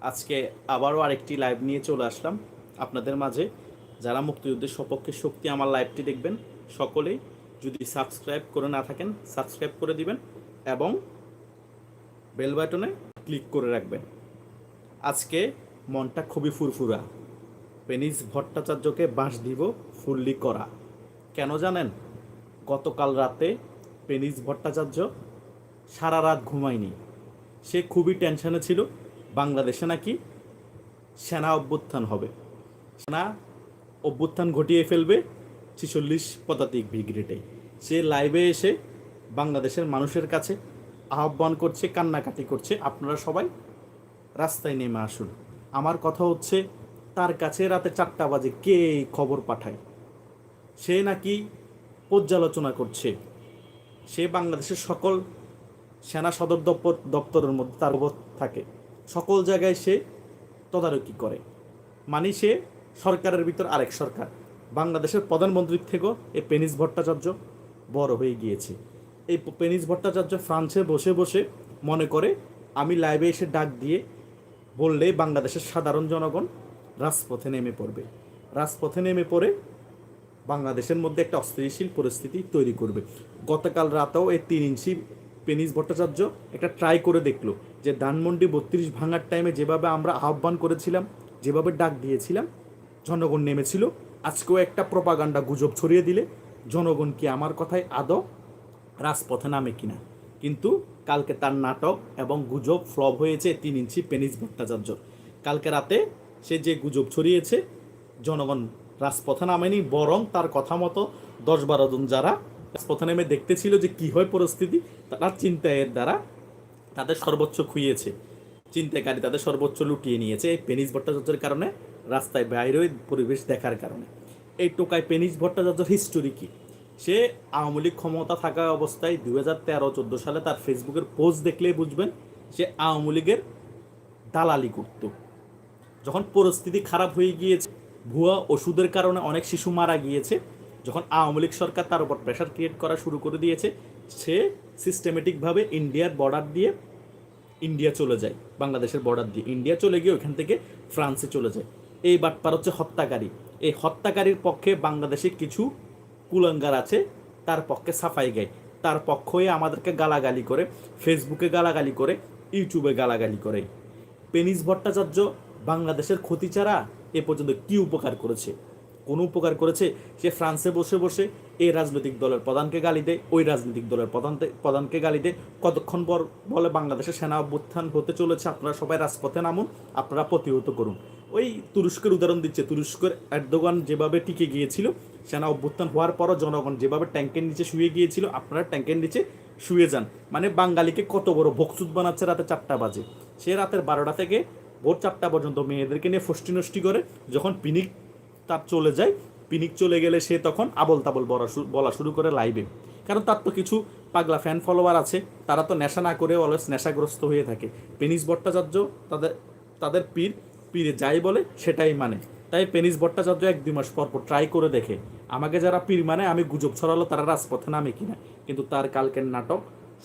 আজকে আবারও আরেকটি লাইভ নিয়ে চলে আসলাম আপনাদের মাঝে। যারা মুক্তিযুদ্ধের সপক্ষে শক্তি আমার লাইভটি দেখবেন, সকলেই যদি সাবস্ক্রাইব করে না থাকেন সাবস্ক্রাইব করে দিবেন এবং বেল বাটনে ক্লিক করে রাখবেন। আজকে মনটা খুবই ফুরফুরা। পেনিস ভট্টাচার্যকে বাঁশ দিব ফুললি করা। কেন জানেন? গতকাল রাতে পেনিস ভট্টাচার্য সারা রাত ঘুমায়নি। সে খুবই টেনশনে ছিল। বাংলাদেশে নাকি সেনা অভ্যুত্থান হবে। সেনা অভ্যুত্থান ঘটিয়ে ফেলবে ছিচল্লিশ পদাতিক ব্রিগেডে। সে লাইভে এসে বাংলাদেশের মানুষের কাছে আহ্বান করছে, কান্নাকাটি করছে। আপনারা সবাই রাস্তায় নেমে আসুন। আমার কথা হচ্ছে, তার কাছে রাতে চারটা বাজে কে খবর পাঠায়? সে নাকি পর্যালোচনা করছে। সে বাংলাদেশের সকল সেনা সদর দপ্তর দপ্তরের মধ্যে তার থাকে। সকল জায়গায় সে তদারকি করে। মানে সে সরকারের ভিতর আরেক সরকার। বাংলাদেশের প্রধানমন্ত্রীর থেকেও এই পেনিস ভট্টাচার্য বড় হয়ে গিয়েছে। এই পেনিস ভট্টাচার্য ফ্রান্সে বসে বসে মনে করে, আমি লাইভে এসে ডাক দিয়ে বললেই বাংলাদেশের সাধারণ জনগণ রাজপথে নেমে পড়বে। রাজপথে নেমে পড়ে বাংলাদেশের মধ্যে একটা অস্থিতিশীল পরিস্থিতি তৈরি করবে। গতকাল রাতেও এই তিন ইঞ্চি পেনিস ভট্টাচার্য একটা ট্রাই করে দেখল যে ধানমন্ডি বত্রিশ ভাঙার টাইমে যেভাবে আমরা আহ্বান করেছিলাম, যেভাবে ডাক দিয়েছিলাম, জনগণ নেমেছিল। আজকেও একটা প্রপাগান্ডা গুজব ছড়িয়ে দিলে, জনগণ কি আমার কথায় আদৌ রাজপথে নামে কিনা? কিন্তু কালকে তার নাটক এবং গুজব ফ্লপ হয়েছে তিন ইঞ্চি পেনিস ভট্টাচার্য। কালকে রাতে সে যে গুজব ছড়িয়েছে, জনগণ রাজপথে নামেনি, বরং তার কথা মতো দশ বারো জন যারা রাজপথে নেমে দেখতেছিল যে কি হয় পরিস্থিতি, তারা চিন্তায়ের দ্বারা তাদের সর্বোচ্চ খুইয়েছে। চিন্তাকারী তাদের সর্বোচ্চ লুটিয়ে নিয়েছে। এই পেনিস ভট্টাচার্যের কারণে রাস্তায় বাইরে পরিবেশ দেখার কারণে। এই টোকায় পেনিস ভট্টাচার্যর হিস্টোরি কি? সে আওয়ামী লীগ ক্ষমতা থাকা অবস্থায় দু হাজার তেরো, চোদ্দ সালে তার ফেসবুকের পোস্ট দেখলেই বুঝবেন, সে আওয়ামী লীগের দালালি করতো। যখন পরিস্থিতি খারাপ হয়ে গিয়েছে, ভুয়া ওষুধের কারণে অনেক শিশু মারা গিয়েছে যখন আওয়ামী লীগ সরকার তার উপর প্রেশার ক্রিয়েট করা শুরু করে দিয়েছে, সে সিস্টেমেটিকভাবে ইন্ডিয়ার বর্ডার দিয়ে ইন্ডিয়া চলে যায়, বাংলাদেশের বর্ডার দিয়ে। ইন্ডিয়া চলে গিয়ে ওখান থেকে ফ্রান্সে চলে যায়। এই বাটপার হচ্ছে হত্যাকারী। এই হত্যাকারীর পক্ষে বাংলাদেশে কিছু কুলাঙ্গার আছে, তার পক্ষে সাফাই গায় তার পক্ষ হয়ে আমাদেরকে গালাগালি করে ফেসবুকে গালাগালি করে ইউটিউবে গালাগালি করে। পেনিস ভট্টাচার্য বাংলাদেশের ক্ষতি ছাড়া এ পর্যন্ত কি উপকার করেছে? কোনো উপকার করেছে, সে ফ্রান্সে বসে বসে এই রাজনৈতিক দলের প্রধানকে গালি দেয়, ওই রাজনৈতিক দলের প্রধান প্রধানকে গালি দেয়। কতক্ষণ পর বলে বাংলাদেশের সেনা অভ্যুত্থান হতে চলেছে, আপনারা সবাই রাজপথে নামুন, আপনারা প্রতিহত করুন। ওই তুরস্কের উদাহরণ দিচ্ছে, তুরস্কের এরদোগান যেভাবে টিকে গিয়েছিল, সেনা অভ্যুত্থান হওয়ার পরও জনগণ যেভাবে ট্যাঙ্কের নিচে শুয়ে গিয়েছিল, আপনারা ট্যাঙ্কের নিচে শুয়ে যান। মানে বাঙালিকে কত বড় ভক্সুদ বানাচ্ছে রাতে চারটা বাজে। সে রাতের বারোটা থেকে ভোর চারটা পর্যন্ত মেয়েদেরকে নিয়ে ফষ্টি নষ্টি করে, যখন পিনিক তার চলে যায়। পিনিক চলে গেলে সে তখন আবল তাবল বলা শুরু করে লাইভে। কারণ তার তো কিছু পাগলা ফ্যান ফলোয়ার আছে, তারা তো নেশা না করে অলওয়েজ নেশাগ্রস্ত হয়ে থাকে। পেনিস ভট্টাচার্য তাদের তাদের পীর, পীরে যাই বলে সেটাই মানে। তাই পেনিস ভট্টাচার্য এক দুই মাস পর পর ট্রাই করে দেখে, আমাকে যারা পীর মানে আমি গুজব ছড়ালো, তারা রাজপথে নামে কিনা? কিন্তু তার কালকের নাটক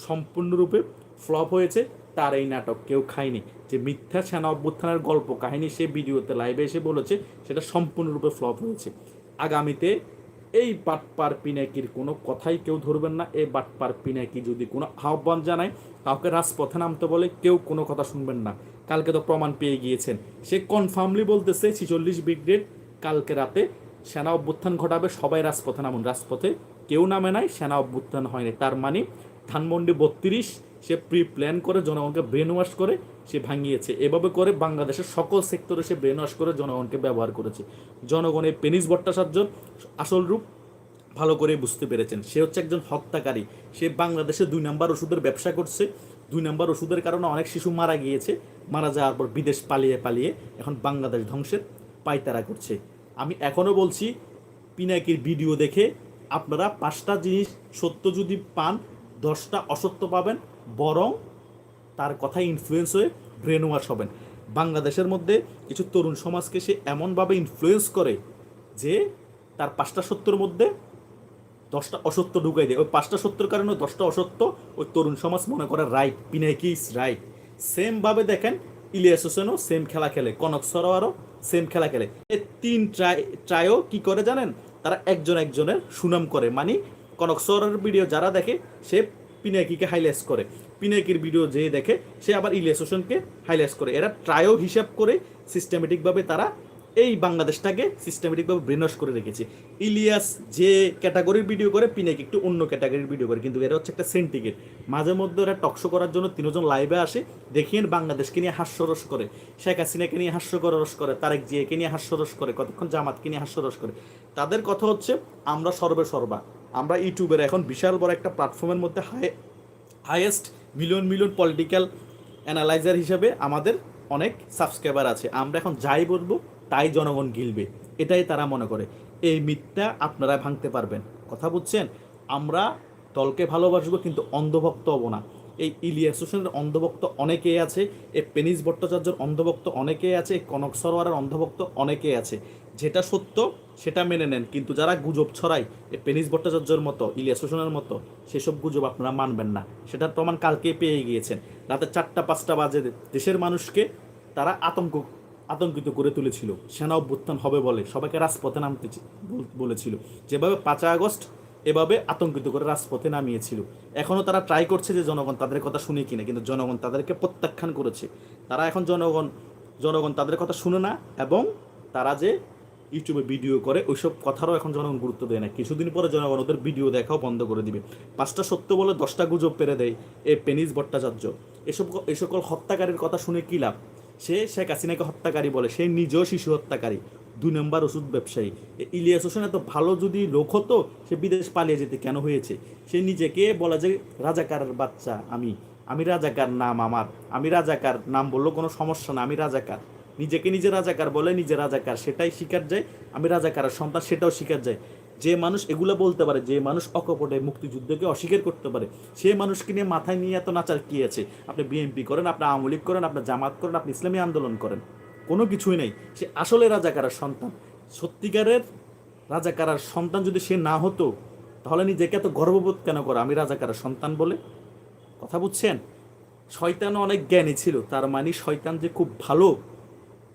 সম্পূর্ণরূপে ফ্লপ হয়েছে। তার এই নাটক কেউ খায়নি। যে মিথ্যা সেনা অভ্যুত্থানের গল্প কাহিনী সে ভিডিওতে লাইভে এসে বলেছে, সেটা সম্পূর্ণরূপে ফ্লপ হয়েছে। আগামীতে এই বাটপার পিনাকির কোনো কথাই কেউ ধরবেন না। এই বাটপার পিনাকি যদি কোনো আহ্বান জানায়, কাউকে রাজপথে নামতে বলে, কেউ কোনো কথা শুনবেন না। কালকে তো প্রমাণ পেয়ে গিয়েছেন। সে কনফার্মলি বলতেছে, ছিচল্লিশ ব্রিগেড কালকে রাতে সেনা অভ্যুত্থান ঘটাবে, সবাই রাজপথে নামুন। রাজপথে কেউ নামে নাই, সেনা অভ্যুত্থান হয়নি। তার মানে ধানমন্ডি বত্রিশ, সে প্রি প্ল্যান করে জনগণকে ব্রেন ওয়াশ করে সে ভাঙিয়েছে। এভাবে করে বাংলাদেশের সকল সেক্টরে সে ব্রেন ওয়াশ করে জনগণকে ব্যবহার করেছে। জনগণের পেনিস ভট্টাচার্য আসল রূপ ভালো করে বুঝতে পেরেছেন। সে হচ্ছে একজন হত্যাকারী। সে বাংলাদেশে দুই নাম্বার ওষুধের ব্যবসা করছে। দুই নাম্বার ওষুধের কারণে অনেক শিশু মারা গিয়েছে। মারা যাওয়ার পর বিদেশ পালিয়ে পালিয়ে এখন বাংলাদেশ ধ্বংসের পায়তারা করছে। আমি এখনও বলছি, পিনাকির ভিডিও দেখে আপনারা পাঁচটা জিনিস সত্য যদি পান দশটা অসত্য পাবেন, বরং তার কথায় ইনফ্লুয়েন্স হয়ে ব্রেন ওয়াশ হবেন। বাংলাদেশের মধ্যে কিছু তরুণ সমাজকে সে এমনভাবে ইনফ্লুয়েন্স করে যে তার পাঁচটা সত্যর মধ্যে দশটা অসত্য ঢুকাই দেয়। ওই পাঁচটা সত্যর কারণে দশটা অসত্য ওই তরুণ সমাজ মনে করে রাইট পিনাকি ইস রাইট সেমভাবে দেখেন, ইলিয়াস হোসেনও সেম খেলা খেলে, কনক সরোয়ারও সেম খেলা খেলে। এই তিন ট্রাই ট্রাইও কি করে জানেন? তারা একজন একজনের সুনাম করে। মানে কনক সরোয়ারের ভিডিও যারা দেখে, সে পিনাকিকে হাইলাইট করে। পিনাকির ভিডিও যে দেখে, সে আবার ইলিয়াস হাইলাইট করে। এরা ট্রাইও হিসাব করে সিস্টেমেটিকভাবে তারা এই বাংলাদেশটাকে সিস্টেমেটিকভাবে ব্রেনস করে রেখেছে। ইলিয়াস যে ক্যাটাগরির ভিডিও করে, পিনাকি একটু অন্য ক্যাটাগরির ভিডিও করে। কিন্তু এরা হচ্ছে একটা সেন্টিকেট মাঝে মধ্যে ওরা টকশো করার জন্য তিনজন লাইভে আসে, দেখিয়ে বাংলাদেশকে নিয়ে হাস্যরস করে। শেখ হাসিনাকে নিয়ে হাস্যকরস করে, তারেক জিয়াকে নিয়ে হাস্যরস করে, কতক্ষণ জামাতকে নিয়ে হাস্যরস করে। তাদের কথা হচ্ছে, আমরা সর্বে সর্বা। আমরা ইউটিউবের এখন বিশাল বড় একটা প্ল্যাটফর্মের মধ্যে high highest million million political analyser হিসেবে আমাদের অনেক সাবস্ক্রাইবার আছে। আমরা এখন যাই বলব, তাই জনগণ গিলবে। এটাই তারা মনে করে। এই মিথ্যা আপনারা ভাঙতে পারবেন। কথা বুঝছেন? আমরা দলকে ভালোবাসবো, কিন্তু অন্ধভক্ত হব না। এই ইলিয়াস হোসেনের অন্ধভক্ত অনেকেই আছে, এই পেনিস ভট্টাচার্যের অন্ধভক্ত অনেকেই আছে কনক সরোয়ারের অন্ধভক্ত অনেকেই আছে। যেটা সত্য, সেটা মেনে নেন। কিন্তু যারা গুজব ছড়ায়, এই পেনিস ভট্টাচার্যের মতো, ইলিয়াস হোসেনের মতো, সেসব গুজব আপনারা মানবেন না। সেটার প্রমাণ কালকে পেয়ে গিয়েছেন। রাতে চারটা, পাঁচটা বাজে দেশের মানুষকে তারা আতঙ্ক, আতঙ্কিত করে তুলেছিল। সেনা অভ্যুত্থান হবে বলে সবাইকে রাজপথে নামতে বলেছিল। যেভাবে পাঁচই আগস্ট এভাবে আতঙ্কিত করে রাজপথে নামিয়েছিল। এখনও তারা ট্রাই করছে যে জনগণ তাদের কথা শুনে কিনা, কিন্তু জনগণ তাদেরকে প্রত্যাখ্যান করেছে। তারা এখন জনগণ জনগণ তাদের কথা শুনে না এবং তারা যে ইউটিউবে ভিডিও করে, ওইসব কথারও এখন জনগণ গুরুত্ব দেয় না। কিছুদিন পরে জনগণ ওদের ভিডিও দেখাও বন্ধ করে দিবে। পাঁচটা সত্য বলে দশটা গুজব পেরে দেয় এ পেনিস ভট্টাচার্য। এসব এই সকল হত্যাকারীর কথা শুনে কী লাভ? সে শেখ হাসিনাকে হত্যাকারী বলে, সে নিজেও শিশু হত্যাকারী, দুই নম্বর ওষুধ ব্যবসায়ী। ইলিয়াস হোসেন এত ভালো যদি লোক হতো, সে বিদেশ পালিয়ে যেতে কেন হয়েছে? সে নিজেকে বলা যে, রাজাকারের বাচ্চা আমি আমি রাজাকার নাম আমার, আমি রাজাকার নাম বললেও কোনো সমস্যা না, আমি রাজাকার। নিজেকে নিজে রাজাকার বলে নিজে রাজাকার, সেটাই শিকার যায়। আমি রাজাকারের সন্তান, সেটাও শিকার যায়। যে মানুষ এগুলো বলতে পারে, যে মানুষ অকপটে মুক্তিযুদ্ধকে অস্বীকার করতে পারে, সে মানুষকে নিয়ে মাথায় নিয়ে এত নাচার কি আছে? আপনি বিএনপি করেন, আপনি আওয়ামী লীগ করেন, আপনি জামাত করেন, আপনি ইসলামী আন্দোলন করেন। কোনো কিছুই নেই। সে আসলে রাজাকারের সন্তান। সত্যিকারের রাজাকারের সন্তান যদি সে না হতো, তাহলে নিজেকে এত গর্ববোধ কেন করে? আমি রাজাকারের সন্তান বলে কথা বুঝছেন? শয়তানও অনেক জ্ঞানী ছিল, তার মানে শয়তান যে খুব ভালো,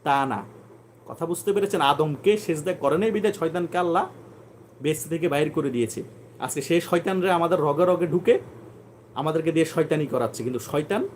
তা না। কথা বুঝতে পেরেছেন? আদমকে সেজদা করে নেই বিদায় শয়তানকে আল্লাহ বেস থেকে বাইর করে দিয়েছে। আজকে সেই শয়তানরা আমাদের রগে রগে ঢুকে আমাদেরকে দিয়ে শয়তানি করাচ্ছে। কিন্তু শয়তান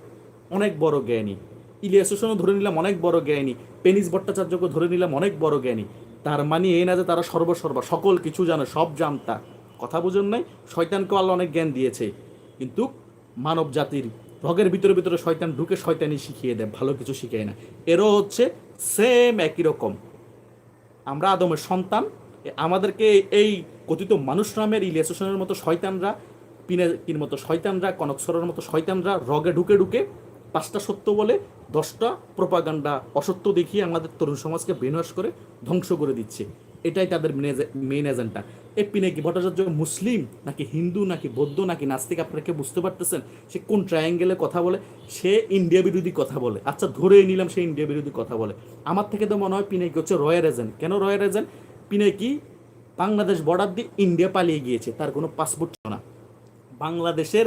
অনেক বড় জ্ঞানী। ইলিয়াস ধরে নিলাম অনেক বড় জ্ঞানী। পেনিস ভট্টাচার্যকে ধরে নিলাম অনেক বড় জ্ঞানী। তার মানে এই না যে তারা সর্বসর্বা, সকল কিছু জানে, সব জানতা। কথা বুঝুন নাই? শয়তানকেও আল্লাহ অনেক জ্ঞান দিয়েছে। কিন্তু মানব জাতির রগের ভিতরে ভিতরে শয়তান ঢুকে শয়তানি শিখিয়ে দেয়, ভালো কিছু শিখায় না। এরও হচ্ছে সেম একই রকম। আমরা আদমের সন্তান আমাদেরকে এই কথিত মানুষ নামের ইলিয়াস হোসেনের মতো শয়তানরা পিনাকির মতো শয়তানরা কনকসরের মতো শয়তানরা রগে ঢুকে ঢুকে পাঁচটা সত্য বলে, দশটা প্রপাগান্ডা অসত্য দেখিয়ে আমাদের তরুণ সমাজকে বিনাশ করে ধ্বংস করে দিচ্ছে। এটাই তাদের মেন এজেন্ডা এই পিনাকি ভট্টাচার্য মুসলিম, নাকি হিন্দু, নাকি বৌদ্ধ, নাকি নাস্তিক? আপনারা কেউ বুঝতে পারতেছেন? সে কোন ট্রায়াঙ্গেলে কথা বলে? সে ইন্ডিয়া বিরোধী কথা বলে। আচ্ছা ধরেই নিলাম সে ইন্ডিয়া বিরোধী কথা বলে। আমার থেকে তো মনে হয় পিনাকি হচ্ছে রয়্যাল এজেন্ট কেন royal agent Pinaki Bangladesh border দিয়ে ইন্ডিয়া পালিয়ে গিয়েছে, তার কোনো পাসপোর্ট ছিল না। বাংলাদেশের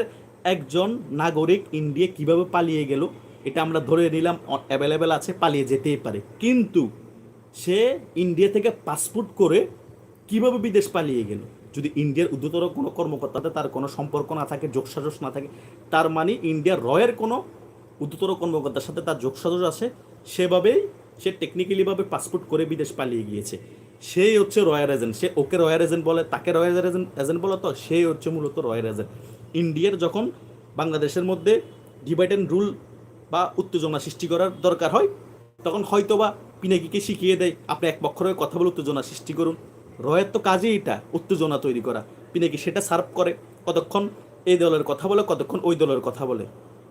একজন নাগরিক ইন্ডিয়া কীভাবে পালিয়ে গেল, এটা আমরা ধরে নিলাম অ্যাভেলেবেল আছে, পালিয়ে যেতেই পারে। কিন্তু সে ইন্ডিয়া থেকে পাসপোর্ট করে কীভাবে বিদেশ পালিয়ে গেল? যদি ইন্ডিয়ার উদ্যতর কোনো কর্মকর্তাতে তার কোনো সম্পর্ক না থাকে যোগসাজস না থাকে, তার মানে ইন্ডিয়ার রয়ের কোনো উদ্যতর কর্মকর্তার সাথে তার যোগসাজস আছে, সেভাবেই সে টেকনিক্যালিভাবে পাসপোর্ট করে বিদেশ পালিয়ে গিয়েছে। সেই হচ্ছে রয়্যাল এজেন্ট। সে ওকে রয়্যাল এজেন্ট বলে, তাকে রয়্যাল এজেন্ট এজেন্ট বলে, তো সেই হচ্ছে মূলত রয়্যাল এজেন্ট। ইন্ডিয়ার যখন বাংলাদেশের মধ্যে ডিভাইড অ্যান্ড রুল বা উত্তেজনা সৃষ্টি করার দরকার হয়, তখন হয়তোবা পিনাকিকে শিখিয়ে দেয়, আপনি এক পক্ষ কথা বলে উত্তেজনা সৃষ্টি করুন। রয়ের তো কাজই এটা উত্তেজনা তৈরি করা। পিনাকি সেটা সার্ভ করে, কতক্ষণ এই দলের কথা বলে, কতক্ষণ ওই দলের কথা বলে।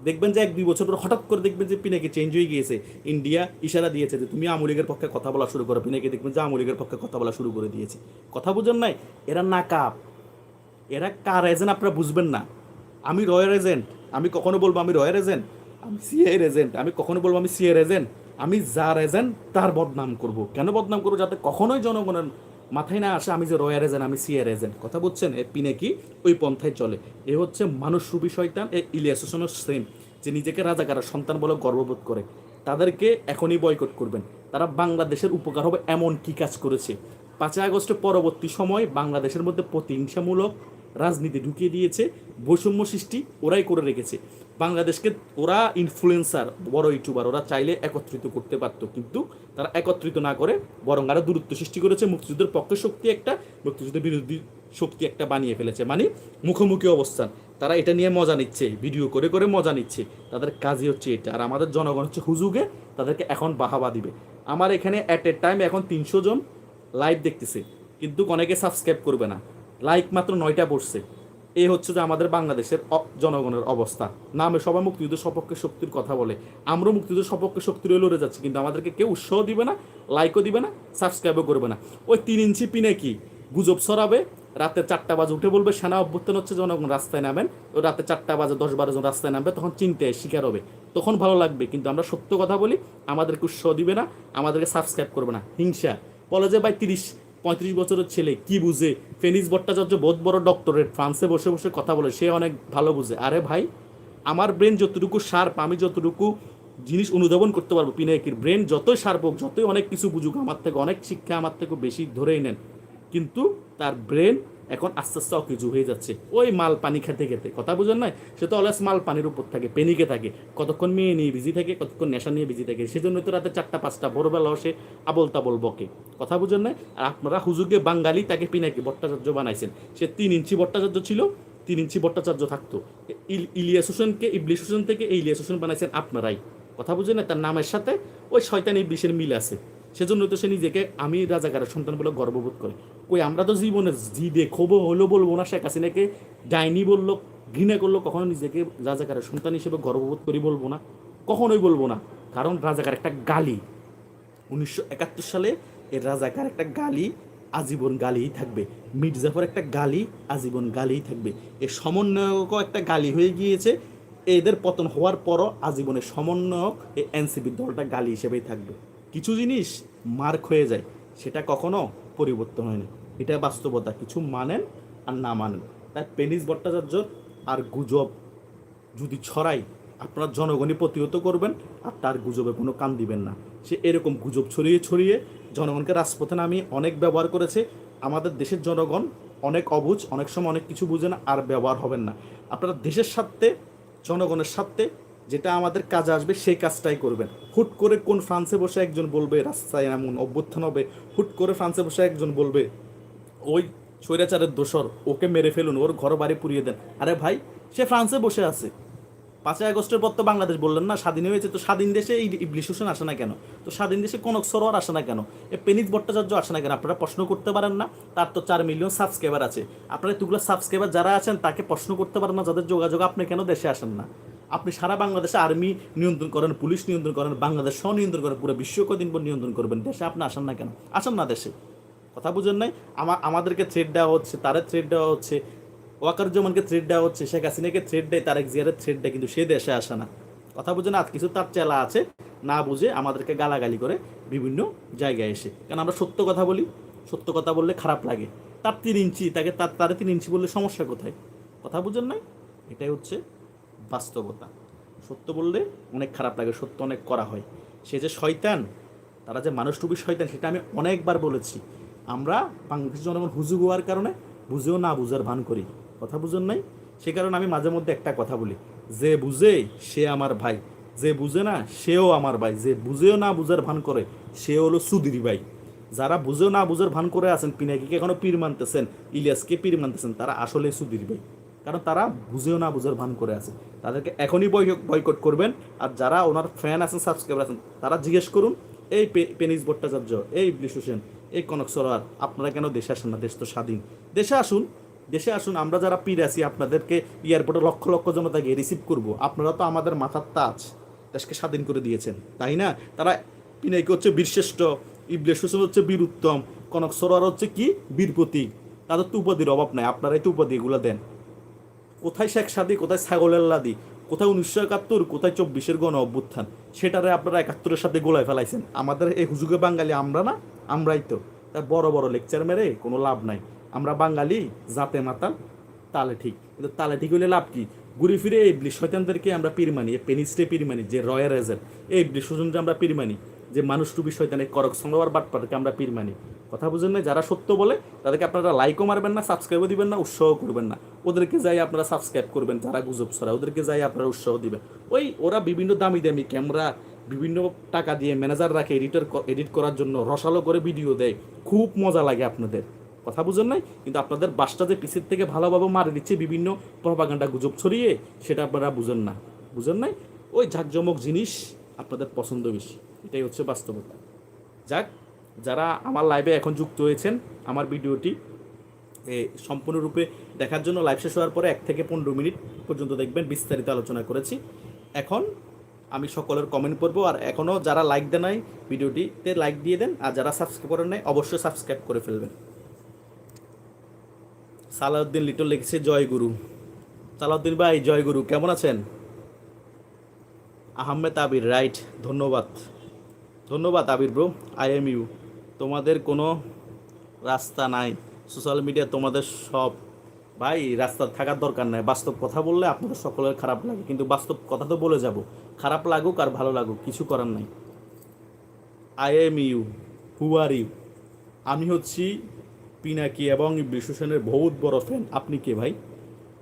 দেখবেন যে এক দুই বছর পর হঠাৎ করে দেখবেন যে পিনাকি চেঞ্জ হয়ে গিয়েছে। ইন্ডিয়া ইশারা দিয়েছে যে তুমি আমুলিগের পক্ষে কথা বলা শুরু করো। পিনাকি দেখবেন যে আমুলিগের পক্ষে কথা বলা শুরু করে দিয়েছে। কথা বুঝেন নাই? এরা নাকাপ এরা কার এজেন্ট আপনারা বুঝবেন না। আমি রয়্যাল এজেন্ট আমি কখনো বলব আমি রয়্যাল এজেন্ট আমি সিএর এজেন্ট আমি কখনো বলব আমি সিএর এজেন্ট আমি যার এজেন্ট তার বদনাম করব। কেন বদনাম করব? যাতে কখনোই জনগণের মাথায় না আসে আমি যে রয়্যাল এজেন্ট আমি সিয়ার এজেন্ট কথা বলছেন এ পিনে কি? ওই পন্থায় চলে। এ হচ্ছে মানুষ রূপী শয়তান, এ ইলিয়াস সেম। যে নিজেকে রাজাকারের সন্তান বলে গর্ববোধ করে। তাদেরকে এখনই বয়কট করবেন। তারা বাংলাদেশের উপকার হবে এমন কি কাজ করেছে। পাঁচই আগস্টের পরবর্তী সময় বাংলাদেশের মধ্যে প্রতিহিংসামূলক রাজনীতি ঢুকিয়ে দিয়েছে, বৈষম্য সৃষ্টি ওরাই করে রেখেছে। বাংলাদেশকে ওরা ইনফ্লুয়েন্সার বড় ইউটিউবার ওরা চাইলে একত্রিত করতে পারতো, কিন্তু তারা একত্রিত না করে বরং আরও দূরত্ব সৃষ্টি করেছে, মুক্তিযুদ্ধের পক্ষে শক্তি একটা, মুক্তিযুদ্ধের বিরোধী শক্তি একটা বানিয়ে ফেলেছে। মানে মুখোমুখি অবস্থান। তারা এটা নিয়ে মজা নিচ্ছে, ভিডিও করে করে মজা নিচ্ছে। তাদের কাজই হচ্ছে এটা। আর আমাদের জনগণ হচ্ছে হুজুগে, তাদেরকে এখন বাহাবা দিবে। আমার এখানে অ্যাট এ টাইম এখন তিনশো জন লাইভ দেখতেছে, কিন্তু অনেকে সাবস্ক্রাইব করবে না। লাইক মাত্র নয়টা পড়ছে। এই হচ্ছে যে আমাদের বাংলাদেশের জনগণের অবস্থা। নামে সবাই মুক্তিযুদ্ধ সপক্ষে শক্তির কথা বলে। আমরা মুক্তিযুদ্ধ সপক্ষে শক্তির লড়ে যাচ্ছি, কিন্তু আমাদেরকে কেউ উৎসাহ দিবে না লাইকও দিবে না সাবস্ক্রাইবও করবে না। ওই তিন ইঞ্চি পিনে কি? গুজব সরাবে রাতে চারটা বাজে উঠে বলবে, সেনা অভ্যর্থন হচ্ছে, জনগণ রাস্তায় নামেন। ও রাতে চারটা বাজে, দশ বারো জন রাস্তায় নামবে, তখন চিন্তায় শিকার হবে। তখন ভালো লাগবে, কিন্তু আমরা সত্য কথা বলি, আমাদেরকে উৎসাহ দিবে না, আমাদেরকে সাবস্ক্রাইব করবে না। হিংসা। বলে যে, ভাই, তিরিশ পঁয়ত্রিশ বছরের ছেলে, কি বুঝে? ফেনিস ভট্টাচার্য বহুত বড় ডক্টরেট ফ্রান্সে বসে বসে কথা বলে, সে অনেক ভালো বুঝে। আরে ভাই, আমার ব্রেন যতটুকু শার্প আমি যতটুকু জিনিস অনুধাবন করতে পারব, পিনাকির ব্রেন যতই শার্প হোক, যতই অনেক কিছু বুঝুক, আমার থেকে অনেক শিক্ষা আমার থেকে বেশি ধরেই নেন। কিন্তু তার ব্রেন এখন আস্তে আস্তে অকিজু হয়ে যাচ্ছে। ওই মাল পানি খেতে খেতে, কথা বুঝেন নাই? সে তো অলস মাল পানির উপর থাকে পেনিকে থাকে। কতক্ষণ মেয়ে নিয়ে বিজি থাকে, কতক্ষণ নেশা নিয়ে বিজি থাকে। সেজন্য তো রাতে চারটা, পাঁচটা ভোরবেলাও সে আবল তাবল বকে। কথা বুঝেন নাই? আর আপনারা হুজুগে বাঙালি তাকে পিনাকি ভট্টাচার্য বানাইছেন। সে তিন ইঞ্চি ভট্টাচার্য ছিল, তিন ইঞ্চি ভট্টাচার্য থাকতো। ইল- ইলিয়াস হোসেনকে ইবলিশ হোসেন থেকে ইলিয়াস হোসেন বানাইছেন আপনারাই। কথা বুঝেন না তার নামের সাথে ওই শয়তান ইবলিশের মিল আছে। সেজন্য তো সে নিজেকে আমি রাজাকারের সন্তান বলে গর্ববোধ করে। কই, আমরা তো জীবনে জিদে দেখব হলো বলব না, শেখ হাসিনাকে ডাইনি বলল, ঘৃণা করল, কখনো নিজেকে রাজাকারের সন্তান হিসেবে গর্ববোধ করি বলব না, কখনোই বলব না। কারণ রাজাকার একটা গালি। উনিশশো একাত্তর সালে এর রাজাকার একটা গালি, আজীবন গালিই থাকবে। মির্জাফর একটা গালি, আজীবন গালিই থাকবে। এর সমন্বয়কও একটা গালি হয়ে গিয়েছে। এদের পতন হওয়ার পরও আজীবনের সমন্বয়ক এই এনসিপির দলটা গালি হিসেবেই থাকবে। কিছু জিনিস মার্ক হয়ে যায়, সেটা কখনো পরিবর্তন হয় না। এটা বাস্তবতা, কিছু মানেন আর না মানেন। তাই পেনিস ভট্টাচার্য আর গুজব যদি ছড়াই আপনারা জনগণই প্রতিহত করবেন আর তার গুজবে কোনো কান দিবেন না। সে এরকম গুজব ছড়িয়ে ছড়িয়ে জনগণকে রাজপথে নামিয়ে অনেক ব্যবহার করেছে। আমাদের দেশের জনগণ অনেক অবুঝ, অনেক সময় অনেক কিছু বুঝে না, আর ব্যবহার হবেন না। আপনারা দেশের স্বার্থে, জনগণের স্বার্থে যেটা আমাদের কাজে আসবে, সেই কাজটাই করবেন। হুট করে কোন ফ্রান্সে বসে একজন বলবে, রাস্তায় এমন অভ্যুত্থান হবে। হুট করে ফ্রান্সে বসে একজন বলবে, ওই স্বৈরাচারের দোসর ওকে মেরে ফেলুন, ওর ঘর বাড়ি পুড়িয়ে দেন। আরে ভাই, সে ফ্রান্সে বসে আছে। পাঁচই আগস্টের পর তো বাংলাদেশ, বললেন না, স্বাধীন হয়েছে, তো স্বাধীন দেশে এই ইবলিশ আসে না কেন? তো স্বাধীন দেশে কনক সরোয়ার আসে না কেন? এ পেনিত ভট্টাচার্য আসে না কেন? আপনারা প্রশ্ন করতে পারেন না, তার তো চার মিলিয়ন সাবস্ক্রাইবার আছে। আপনারা এতগুলো সাবস্ক্রাইবার যারা আছেন, তাকে প্রশ্ন করতে পারেন না, যাদের যোগাযোগ আপনি কেন দেশে আসেন না? আপনি সারা বাংলাদেশে আর্মি নিয়ন্ত্রণ করেন, পুলিশ নিয়ন্ত্রণ করেন, বাংলাদেশ সহ নিয়ন্ত্রণ করেন, পুরো বিশ্ব কদিন পর নিয়ন্ত্রণ করবেন? দেশে আপনি আসেন না কেন? আসেন না দেশে। কথা বুঝেন নাই? আমা- আমাদেরকে থ্রেড দেওয়া হচ্ছে, তারে থ্রেড দেওয়া হচ্ছে, ওয়াকারুজ্জামানকে থ্রেড দেওয়া হচ্ছে, শেখ হাসিনাকে থ্রেড দেয়, তারেক জিয়ারের থ্রেড দেয়, কিন্তু সে দেশে আসে না। কথা বুঝে না কিছু তার চেলা আছে, না বুঝে আমাদেরকে গালাগালি করে বিভিন্ন জায়গায় এসে। কারণ আমরা সত্য কথা বলি? সত্য কথা বললে খারাপ লাগে। তার তিন ইঞ্চি, তাকে তার তারে তিন ইঞ্চি বললে সমস্যা কোথায়? কথা বুঝেন নাই? এটাই হচ্ছে বাস্তবতা। সত্য বললে অনেক খারাপ লাগে, সত্য অনেক করা হয়। সে যে শয়তান, তারা যে মানুষ টুপি শয়তান, সেটা আমি অনেকবার বলেছি। আমরা বাংলাদেশের জনগণ হুজুগ হওয়ার কারণে বুঝেও না বুঝার ভান করি। কথা বুঝেন নাই? সে কারণে আমি মাঝে মধ্যে একটা কথা বলি। যে বুঝে, সে আমার ভাই। যে বুঝে না, সেও আমার ভাই। যে বুঝেও না বুঝার ভান করে সে হলো সুদির ভাই। যারা বুঝেও না বুঝার ভান করে আছেন, পিনাকিকে এখনও পীর মানতেছেন, ইলিয়াসকে পীর মানতেছেন, তারা আসলে সুদির ভাই। কারণ তারা বুঝেও না, বুঝার ভান করে আছে। তাদেরকে এখনই বয়, বয়কট করবেন। আর যারা ওনার ফ্যান আছেন সাবস্ক্রাইবার আছেন, তারা জিজ্ঞেস করুন, এই পেনিস ভট্টাচার্য এই ইবলিশ হোসেন এই কনক সরোয়ার, আপনারা কেন দেশে আসেন না? দেশ তো স্বাধীন। দেশে আসুন দেশে আসুন, আমরা যারা পীর আছি, আপনাদেরকে এয়ারপোর্টে লক্ষ লক্ষ জনতা গিয়ে রিসিভ করব। আপনারা তো আমাদের মাথার তাজ, দেশকে স্বাধীন করে দিয়েছেন, তাই না? তারা পিনাইকে হচ্ছে বীরশ্রেষ্ঠ ইবলিশ হোসেন হচ্ছে বীর উত্তম, কনক সরোয়ার হচ্ছে কি? বীর প্রতীক। তাদের তো উপাধির অভাব নাই, আপনারাই তো উপাধি এগুলো দেন। কোথায় শেখ সাদি, কোথায় ছাগলের লাদি, কোথায় উনিশশো একাত্তর, কোথায় চব্বিশের গণ অভ্যুত্থান, সেটারে আপনারা একাত্তরের সাথে গোলায় ফেলাইছেন। আমাদের এই হুজুগে বাঙালি আমরা না, আমরাই তো। তার বড় বড় লেকচার মেরে কোনো লাভ নাই। আমরা বাঙালি, জাতে মাতাল, তালে ঠিক। কিন্তু তালে ঠিক হইলে লাভ কি? ঘুরে ফিরে এই শয়তানদেরকে আমরা পীর মানি এই পেনিসটে পীর মানি, যে রয়ার রেজের এই স্বজনকে আমরা পীর মানি, যে মানুষ টুপি শয়তানের করক সংগ্রহ বাটপাটকে আমরা পীর মানি। কথা বুঝেন না যারা সত্য বলে, তাদেরকে আপনারা লাইকও মারবেন না সাবস্ক্রাইবও দিবেন না, উৎসাহ করবেন না। ওদেরকে যাই আপনারা সাবস্ক্রাইব করবেন, যারা গুজব ছড়া ওদেরকে যাই আপনারা উৎসাহ দিবেন। ওই ওরা বিভিন্ন দামি দামি ক্যামেরা বিভিন্ন টাকা দিয়ে ম্যানেজার রাখে এডিটর এডিট করার জন্য রসালো করে ভিডিও দেয়। খুব মজা লাগে আপনাদের। কথা বুঝেন নাই? কিন্তু আপনাদের বাসটা যে পিসের থেকে ভালোভাবে মারে দিচ্ছে বিভিন্ন প্রভাগান্ডা গুজব ছড়িয়ে, সেটা আপনারা বুঝেন না। বুঝেন নাই? ওই ঝাঁকজমক জিনিস আপনাদের পছন্দ বেশি। এটাই হচ্ছে বাস্তবতা। যাক, যারা আমার লাইভে এখন যুক্ত হয়েছেন, আমার ভিডিওটি সম্পূর্ণরূপে দেখার জন্য লাইভ শেষ হওয়ার পরে এক থেকে পনেরো মিনিট পর্যন্ত দেখবেন, বিস্তারিত আলোচনা করেছি। এখন আমি সকলের কমেন্ট করব আর এখনও যারা লাইক দেন নাই ভিডিওটিতে লাইক দিয়ে দেন, আর যারা সাবস্ক্রাইব করেন নাই, অবশ্যই সাবস্ক্রাইব করে ফেলবেন। সালাউদ্দিন লিটল লিখেছে, জয় গুরু। সালাউদ্দিন ভাই, জয় গুরু, কেমন আছেন? আহমেদ আবির রাইট ধন্যবাদ। ধন্যবাদ Abir bro I am you তোমাদের কোনো রাস্তা নাই। সোশ্যাল মিডিয়া তোমাদের সব, ভাই রাস্তা থাকার দরকার নাই। বাস্তব কথা বললে আপনাদের সকলের খারাপ লাগে, কিন্তু বাস্তব কথা তো বলে যাব। খারাপ লাগুক আর ভালো লাগুক, কিছু করার নাই। I am you who are you আমি হচ্ছি পিনাকি এবং বিশ্বসেনের বহুত বড় ফ্যান আপনি কে ভাই?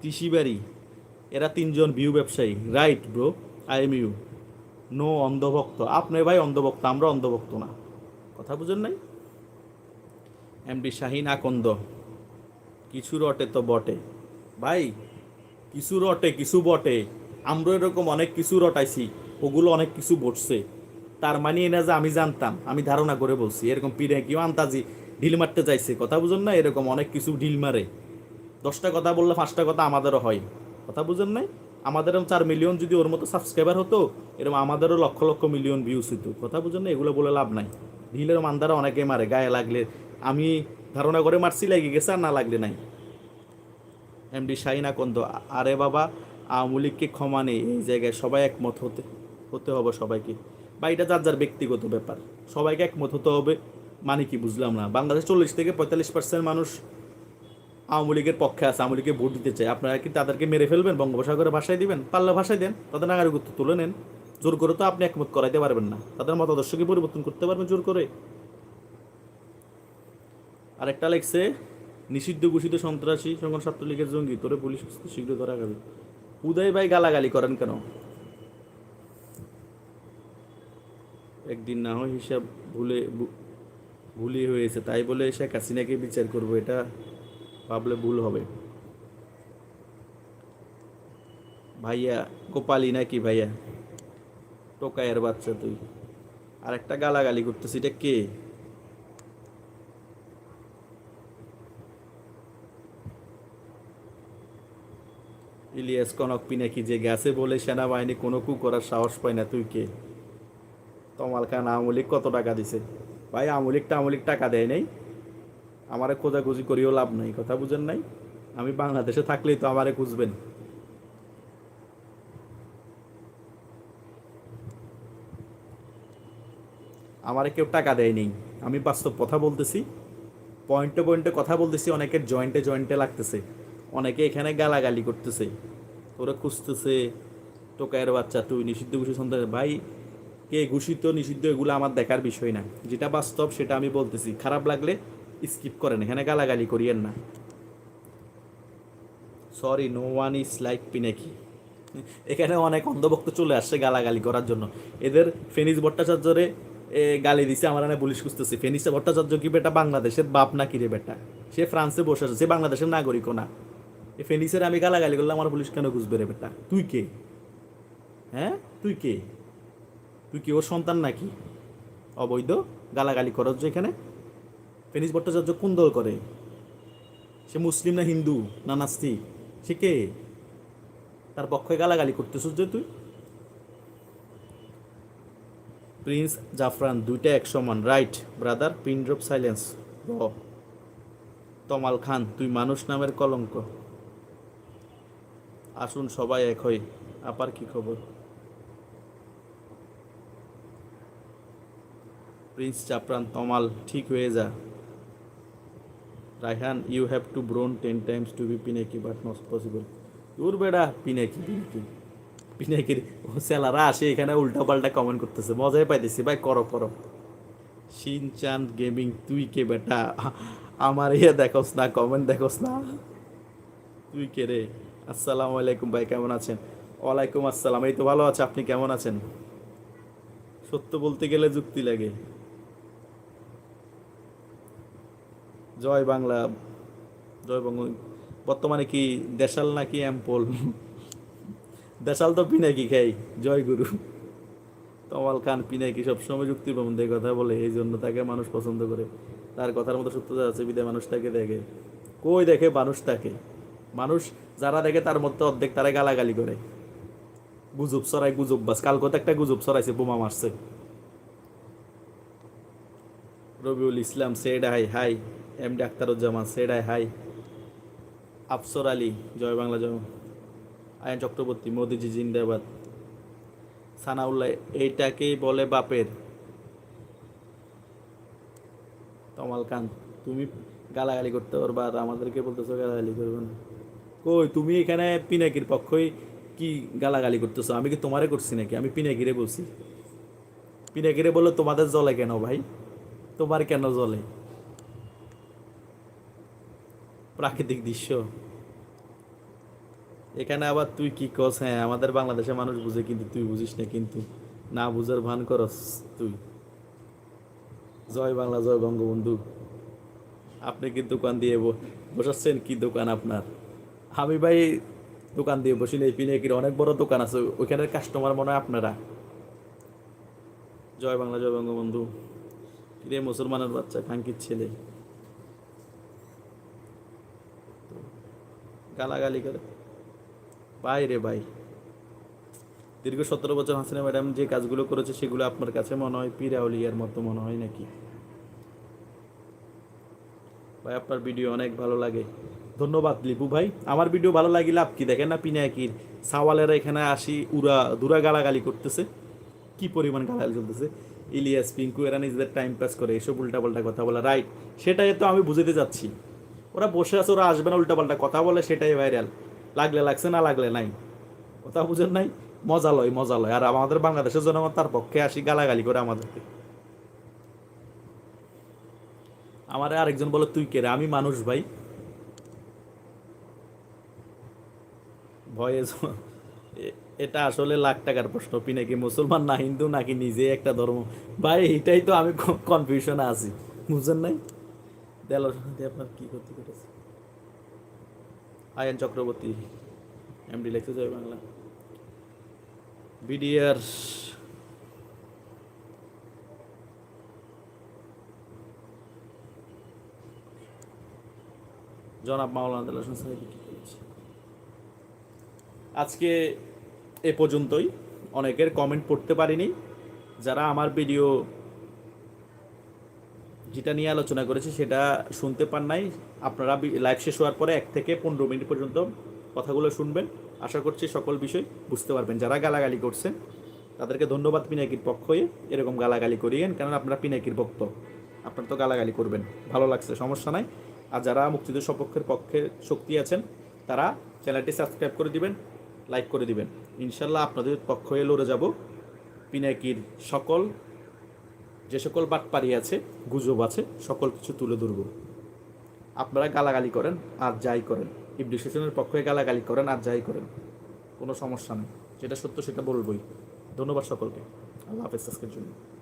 কৃষিবাড়ি এরা তিনজন ভিউ ব্যবসায়ী। Right bro I am you know অন্ধভক্ত। আপনি ভাই অন্ধভক্ত, আমরা অন্ধভক্ত না। কথা বুঝেন নাই? এমডি শাহিন আকন্দ। কিছু রটে তো বটে। ভাই, কিছু রটে, কিছু বটে। আমরা এরকম অনেক কিছু রটাইছি, ওগুলো অনেক কিছু বটছে। তার মানে এই না যে আমি জানতাম, আমি ধারণা করে বলছি, এরকম পিড়ে কেউ আন্তাজি ঢিল মারতে চাইছে। কথা বুঝেন না এরকম অনেক কিছু ঢিল মারে। দশটা কথা বললে পাঁচটা কথা আমাদেরও হয়। কথা বুঝেন নাই? আমাদেরও চার মিলিয়ন যদি ওর মতো সাবস্ক্রাইবার হতো এরকম আমাদেরও লক্ষ লক্ষ মিলিয়ন ভিউস হতো কথা বুঝেন না এগুলো বলে লাভ নাই। ঢিলের মান্দারা অনেকে মারে, গায়ে লাগলে আমি ধারণা করে মারছি, লাগে গেছে আর না লাগলে নাই। এমডি শাহিনা কন্দ, আরে বাবা, আওয়ামী লীগকে ক্ষমা নেই, এই জায়গায় সবাই একমত হতে হতে হবে সবাইকে। বা এটা যার যার ব্যক্তিগত ব্যাপার, সবাইকে একমত হতে হবে মানে কি বুঝলাম না। বাংলাদেশ চল্লিশ থেকে পঁয়তাল্লিশ পার্সেন্ট মানুষ আওয়ামী লীগের পক্ষে আছে, আওয়ামী লীগে ভোট দিতে চায়। আপনারা কি তাদেরকে মেরে ফেলবেন, বঙ্গোপসাগরে ভাষায় দিবেন? পারলে ভাষায় দেন, তাদের নাগরিকত্ব তুলে নেন। জোর করে তো আপনি একমত করাইতে পারবেন না। তাদের মতাদর্শকে পরিবর্তন করতে পারবেন জোর করে। আরেকটা লেখছে, নিষিদ্ধ ঘোষিত সন্ত্রাসী সংগঠন ছাত্রলীগের জঙ্গি, তোরে পুলিশ শীঘ্র ধরা যাবে উদয় ভাই গালাগালি করেন কেন? একদিন না হয় হিসাব ভুলে ভু- ভুলই হয়েছে, তাই বলে শেখ হাসিনাকে বিচার করব, এটা ভাবলে ভুল হবে। ভাইয়া গোপালি নাকি ভাইয়া? টোকায়ের বাচ্চা তুই। আর একটা গালাগালি করতেছি, এটা কে? ইলিয়াস কনক পিনাকি যে গেছে বলে সেনাবাহিনী কোনো কু করার সাহস পায় না, তুই কে? তমাল খান আমলিক কত টাকা দিছে? ভাই আমলিকটা আমলিক টাকা দেয় নাই। আমারে খোঁজাখুঁজি করিও লাভ নাই কথা বুঝেন নাই? আমি বাংলাদেশে থাকলেই তো আমারে খুঁজবেন। আমারে কেউ টাকা দেয়নি আমি বাস্তব কথা বলতেছি। পয়েন্টে পয়েন্টে কথা বলতেছি, অনেকের জয়েন্টে জয়েন্টে লাগতেছে। অনেকে এখানে গালাগালি করতেছে। তোরা খুঁজতেছে টোকায়ের বাচ্চা তুই নিষিদ্ধ ঘুষি সন্তান। ভাই, কে ঘোষিত, নিষিদ্ধ, এগুলো আমার দেখার বিষয় না। যেটা বাস্তব, সেটা আমি বলতেছি। খারাপ লাগলে স্কিপ করেন, এখানে গালাগালি করিয়েন না। Sorry no one is like Pinaki এখানে অনেক অন্ধভক্ত চলে আসছে গালাগালি করার জন্য। এদের ফেনিস ভট্টাচার্যরে গালি দিছে, আমার এখানে পুলিশ খুঁজতেছে। ফেনিস ভট্টাচার্য কি বেটা? বাংলাদেশের বাপ না কি রে বেটা? সে ফ্রান্সে বসে আছে, সে বাংলাদেশের নাগরিকও না। এই ফেনিসের আমি গালাগালি করলাম আমার পুলিশ কেন খুঁজবে রে বেটা? তুই কে? হ্যাঁ? তুই কে? তুই কি ওর সন্তান নাকি? অবৈধ গালাগালি করছ যে এখানে? ফেনিস ভট্টাচার্য কোন দল করে? সে মুসলিম না হিন্দু না নাস্তিক সে কে? তার পক্ষে গালাগালি করতেছিস যে তুই? প্রিন্স জাফরান দুইটা এক সমান, right? Brother pin drop silence. র। তমাল খান, তুই মানুষ নামের কলঙ্ক। আসুন সবাই এক হই। আপার কি খবর? প্রিন্স চাপরান, তমাল, ঠিক হয়ে যা। Raihan you have to born ten times to be Pinaki but not possible তোর বেড়া পিনাকি পিনাকি পিনাকির সেলারা আসে এখানে উল্টা পাল্টা কমেন্ট করতেছে। মজাই পাইতেছি, ভাই, করো করো। শিনচান গেমিং, তুই কে বেটা? আমার ইয়ে দেখোস না কমেন্ট দেখোস না। তুই কে রে? আসসালামু আলাইকুম ভাই, কেমন আছেন? ওয়ালাইকুম আসসালাম, এই তো ভালো আছে, আপনি কেমন আছেন? সত্য বলতে গেলে যুক্তি লাগে। জয় বাংলা, জয় বঙ্গ, বর্তমানে কি দেশাল নাকি অ্যাম্পল? দেশাল তো পিনাকি খাই? জয় গুরু। তমাল খান পিনাকি সবসময় যুক্তি প্রবন্ধের কথা বলে, এই জন্য তাকে মানুষ পছন্দ করে। তার কথার মতো সত্যতা আছে, বিদায় মানুষ তাকে দেখে। কই দেখে মানুষ তাকে? মানুষ যারা দেখে তার মধ্যে অর্ধেক তারা গালাগালি করে। গুজব সরাই গুজব বাস কালকে তো একটা গুজব সরাইছে বোমা মারছে। Rabiul Islam, said hi hi. M D Akhtaruzzaman said hi hi. Afsar Ali, জয় বাংলা, জয় আয়ন চক্রবর্তী, মোদিজি, জিন্দাবাদ। সানাউল্লাহ, এইটাকেই বলে বাপের। তমাল খান, তুমি গালাগালি করতে পারবা আর আমাদেরকে বলতেছো গালাগালি করবে না। কই, তুমি এখানে পিনাকির পক্ষই কি গালাগালি করতেছো? আমি কি তোমারে করছি নাকি? আমি পিনাকিরে বলছি। পিনাকিরে বলল, তোমাদের জলে কেন ভাই? তোমার কেন জলে? প্রাকৃতিক দৃশ্য। এখানে আবার তুই কি কস হ্যাঁ আমাদের বাংলাদেশের মানুষ বুঝে কিন্তু তুই বুঝিস না কিন্তু। না বুঝার ভান করস তুই। জয় বাংলা, জয় বঙ্গবন্ধু। আপনি কি দোকান দিয়ে বসাচ্ছেন? কি দোকান আপনার? আমি ভাই দোকান দিয়ে বসি নেই পিনেকির অনেক বড় দোকান আছে, ওইখানের কাস্টমার মনে হয় আপনারা? জয় বাংলা, জয় বঙ্গবন্ধু। রে মুসলমানের বাচ্চা খাঙ্কির ছেলে। গালাগালি করে। ভাই রে ভাই, দীর্ঘ সতেরো বছর হাসিনা ম্যাডাম যে কাজগুলো করেছে, সেগুলো আপনার কাছে মনে হয় পিরাউলিয়ার মতো মনে হয় নাকি? ভাই, আপনার ভিডিও অনেক ভালো লাগে। ধন্যবাদ লিপু ভাই। আমার ভিডিও ভালো লাগিলে আপ কি? দেখেন না পিনাকির সাওয়ালেরা এখানে আসি উড়া দুরা গালাগালি করতেছে। কি পরিমাণ গালাগালি চলতেছে? ইলিয়াস, পিঙ্কু, এরা নিজেদের টাইম পাস করে, এসব উল্টাপাল্টা কথা বলে। রাইট সেটাই তো আমি বুঝাতে যাচ্ছি ওরা বসে আছে, ওরা আসবে না, উল্টাপাল্টা কথা বলে, সেটাই ভাইরাল লাগলে লাগছে, না লাগলে নাই। কথা বুঝেন নাই? মজা লয় মজা লয়। আর আমাদের বাংলাদেশের জনগণ তার পক্ষে আসি গালাগালি করে আমাদেরকে। আমার আরেকজন বলে, তুই কে রে? আমি মানুষ ভাই। ভয়ে জ- এ- এটা আসলে লাখ টাকার প্রশ্ন। পিনাকি মুসলমান, না হিন্দু, নাকি নিজে একটা ধর্ম? ভাই এটাই তো আমি কনফিউশনে আছি। বুঝছেন নাই? দেল আপনার কি করতে করেছে? আয়ন চক্রবর্তী, এমডি লেখতে জয় বাংলা। বিডিআর জনাব মাওলানা দেল সাহেব আজকে এ পর্যন্তই। অনেকের কমেন্ট পড়তে পারিনি। যারা আমার ভিডিও যেটা নিয়ে আলোচনা করেছি সেটা শুনতে পান নাই, আপনারা লাইভ শেষ হওয়ার পরে এক থেকে পনেরো মিনিট পর্যন্ত কথাগুলো শুনবেন। আশা করছি সকল বিষয় বুঝতে পারবেন। যারা গালাগালি করছেন, তাদেরকে ধন্যবাদ পিনাকির পক্ষ হয়ে এরকম গালাগালি করিয়েন কারণ আপনারা পিনাকির ভক্ত। আপনারা তো গালাগালি করবেন। ভালো লাগছে, সমস্যা নাই। আর যারা মুক্তিযুদ্ধ সপক্ষের পক্ষে শক্তি আছেন, তারা চ্যানেলটি সাবস্ক্রাইব করে দিবেন। লাইক করে দিবেন। ইনশাল্লাহ আপনাদের পক্ষ হয়ে লড়ে যাব। পিনাকির সকল, যে সকল বাটপারি আছে, গুজব আছে, সকল কিছু তুলে ধরব। আপনারা গালাগালি করেন, আর যাই করেন। ইবলি সেশনের পক্ষে গালাগালি করেন, আর যাই করেন। কোনো সমস্যা নেই। যেটা সত্য সেটা বলবই। ধন্যবাদ সকলকে। আল্লাহ হাফেজ, আজকের জন্য।